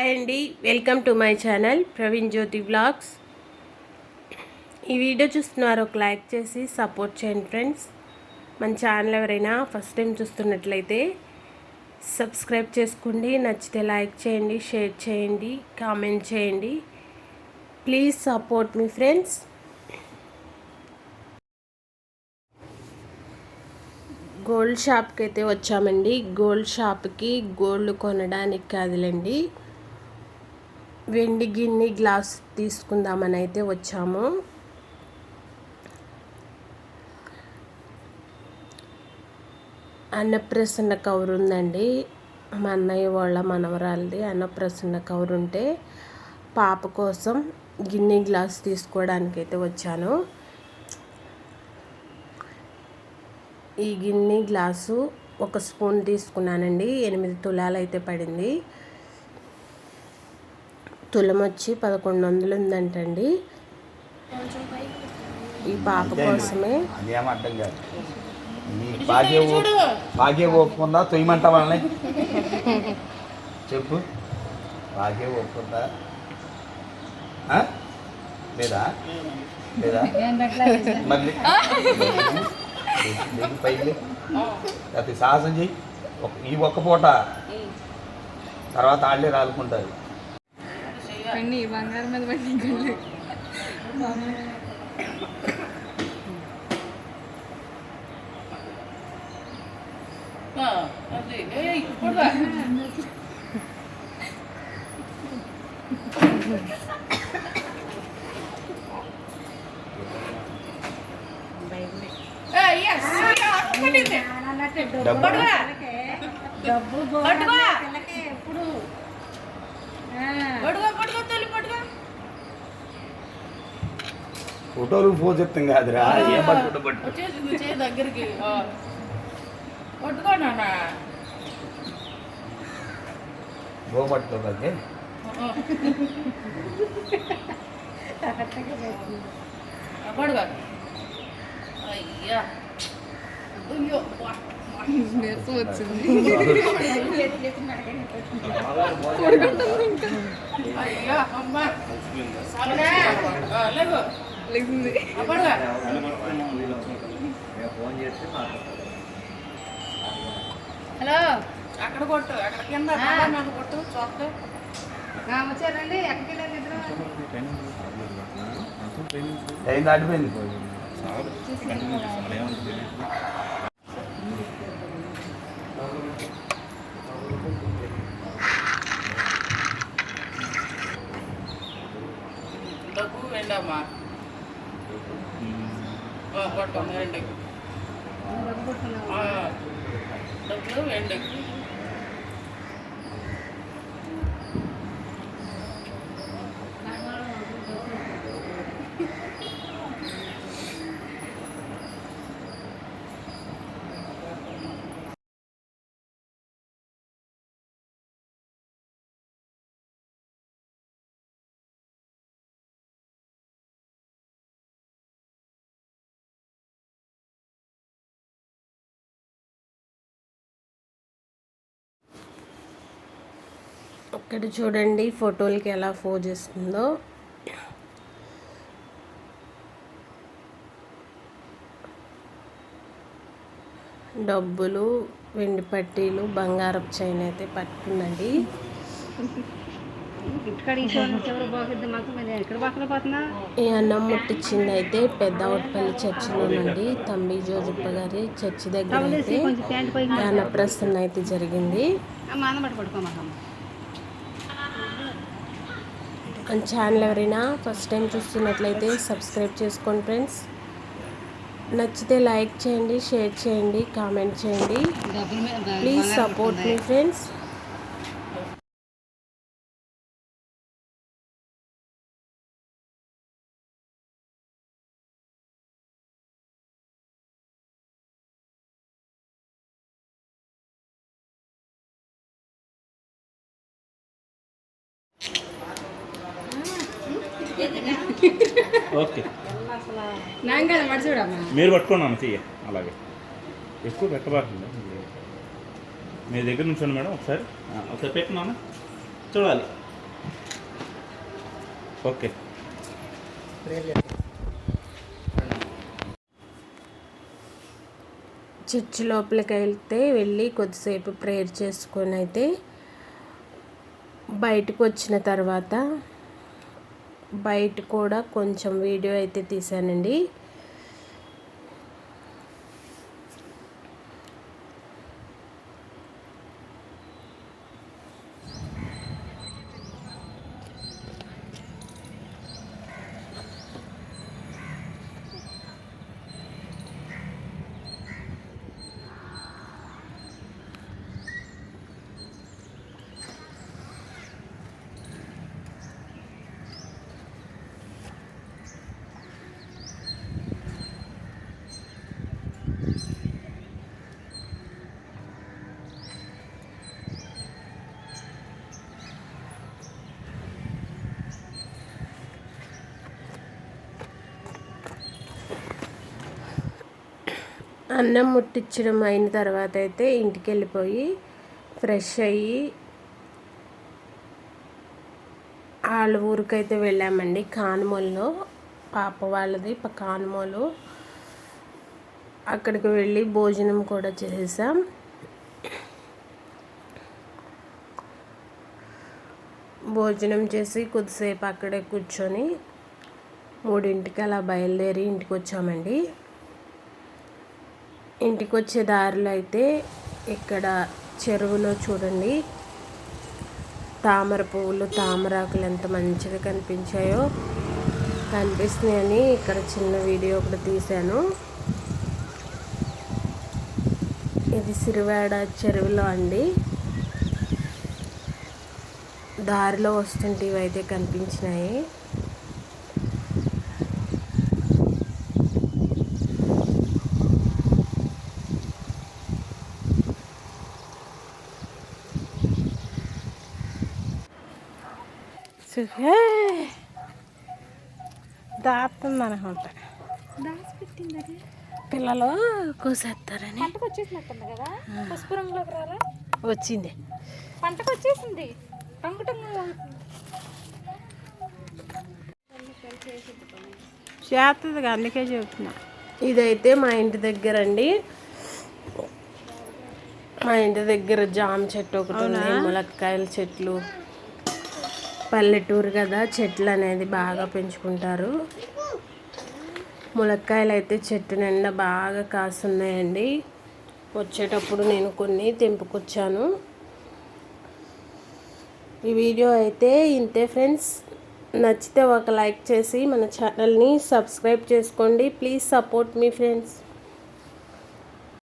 Hi అండి. Welcome to my channel Praveen Jyothi blogs ఈ video చూస్తున్నారు ఒక లైక్ చేసి సపోర్ట్ చేయండి ఫ్రెండ్స్. మన ఛానల్ ఎవరైనా ఫస్ట్ టైం చూస్తున్నట్లయితే సబ్స్క్రైబ్ చేసుకోండి నచ్చితే లైక్ చేయండి షేర్ చేయండి కామెంట్ చేయండి. ప్లీజ్ సపోర్ట్ మీ ఫ్రెండ్స్. గోల్డ్ షాప్కి అయితే వచ్చామండి. గోల్డ్ షాప్కి గోల్డ్ కొనడానికి కాదులేండి. వెండి గిన్నె గ్లాస్ తీసుకుందామని అయితే వచ్చాము. అన్నప్రసన్న కవర్ ఉందండి. మా అన్నయ్య వాళ్ళ మనవరాలది అన్నప్రసన్న కవర్ ఉంటే పాప కోసం గిన్నె గ్లాస్ తీసుకోవడానికి అయితే వచ్చాను. ఈ గిన్నె గ్లాసు ఒక స్పూన్ తీసుకున్నానండి. ఎనిమిది తులాలు అయితే పడింది. తులం వచ్చి పదకొండు వందలు ఉందంటండి ఈ పాప కోసమే కాదు. నీ బాగే బాగే ఒప్పుకుందా తొయ్యమంటా వాళ్ళని? చెప్పు. బాగే ఒప్పుకుందా ఆ? లేదా? లేదా? మళ్ళీ. లేదు పైకి. అది సాహసం చెయ్యి. ఒక- ఈ ఒక్క పూట. తర్వాత వాళ్ళే రాలుకుంటారు. పండి బంగారం మీద పండి కళ్ళు డబ్బు ఎప్పుడు ఫోటోలు ఫోన్ చెప్తాం కాదురా ఏం పట్టుకుంటూ పట్టు వచ్చేసింది చేయి దగ్గరికి ఆ. పట్టుకో నాన్న గో పట్టుకోవాలి ఆ, పడుకో అయ్యా అయ్యో వా. నీరసం వచ్చింది అయ్యా అమ్మా సరే ఆ, లేవు లేచింది హలో. అక్కడ కొట్టు అక్కడ కింద కొట్టు చొక్క. వచ్చారండి. ఎక్కడికి వెళ్ళారు ఇద్దరు? దాటిపోయింది. డబ్బు వెండమ్మా. ఆ, కొట్టు రెండు ఇక్కడ చూడండి ఫోటోలకి ఎలా ఫోజ్ చేస్తుందో. డబ్బులు వెండి పట్టీలు బంగారపు చైన్ అయితే పట్టుకుందండి ఈ అన్నం ముట్టించింది అయితే పెద్ద అవుట్పల్లి చర్చిలోనండి. తంబి జోజప్ప గారి చర్చి దగ్గర అయితే అన్నప్రసన్న అయితే జరిగింది. మన ఛానల్ ఎవరైనా ఫస్ట్ టైం చూస్తున్నట్లయితే సబ్స్క్రైబ్ చేసుకోండి ఫ్రెండ్స్. నచ్చితే లైక్ చేయండి షేర్ చేయండి కామెంట్ చేయండి. ప్లీజ్ సపోర్ట్ మీ ఫ్రెండ్స్. ఓకే. మీరు పట్టుకున్నాను తీయ. అలాగే. ఎక్కువ పెట్టబాకండి. మీ దగ్గర నుంచోండి మేడం ఒకసారి. ఆ, ఒకసారి పెట్టినాను చూడాలి. ఓకే. చర్చి లోపలికి వెళ్తే వెళ్ళి కొద్దిసేపు ప్రేయర్ చేసుకొని అయితే బయటకు వచ్చిన తర్వాత బయట కూడా కొంచెం వీడియో అయితే తీశానండి. అన్నం ముట్టించడం అయిన తర్వాత అయితే ఇంటికి వెళ్ళిపోయి ఫ్రెష్ అయ్యి వాళ్ళ ఊరికైతే వెళ్ళామండి. కానుమల్లో పాప వాళ్ళది కానుమలు. అక్కడికి వెళ్ళి భోజనం కూడా చేసాం భోజనం చేసి కొద్దిసేపు అక్కడే కూర్చొని మూడింటికి అలా బయలుదేరి ఇంటికి వచ్చామండి. ఇంటికి వచ్చే దారిలో అయితే ఇక్కడ చెరువులో చూడండి. తామర పువ్వులు తామరాకులు ఎంత మంచిగా కనిపించాయో కనిపిస్తున్నాయని ఇక్కడ చిన్న వీడియో ఒకటి తీశాను. ఇది సిరివాడ చెరువులో అండి. దారిలో వస్తుంటే ఇవైతే కనిపించినాయి. దాపుతుంది అనుకుంటా దాచిపెట్టింది అది పిల్లలు కోసేస్తారని. పంటకు వచ్చేసినట్టుంది కదా పసుపు రంగులోకి రారా? వచ్చింది. పంటకు వచ్చేసింది చేస్తుంది అందుకే చెప్తున్నా. ఇదైతే మా ఇంటి దగ్గర అండి. మా ఇంటి దగ్గర జామ చెట్టు ఒకటి ఉంది ములక్కాయల చెట్లు. పల్లెటూరు కదా చెట్లు అనేది బాగా పెంచుకుంటారు. ములక్కాయలు అయితే చెట్టు నిండా బాగా కాస్తున్నాయండి వచ్చేటప్పుడు నేను కొన్ని తెంపుకొచ్చాను. ఈ వీడియో అయితే ఇంతే ఫ్రెండ్స్. నచ్చితే ఒక లైక్ చేసి మన ఛానల్ని సబ్స్క్రైబ్ చేసుకోండి. ప్లీజ్ సపోర్ట్ మీ ఫ్రెండ్స్.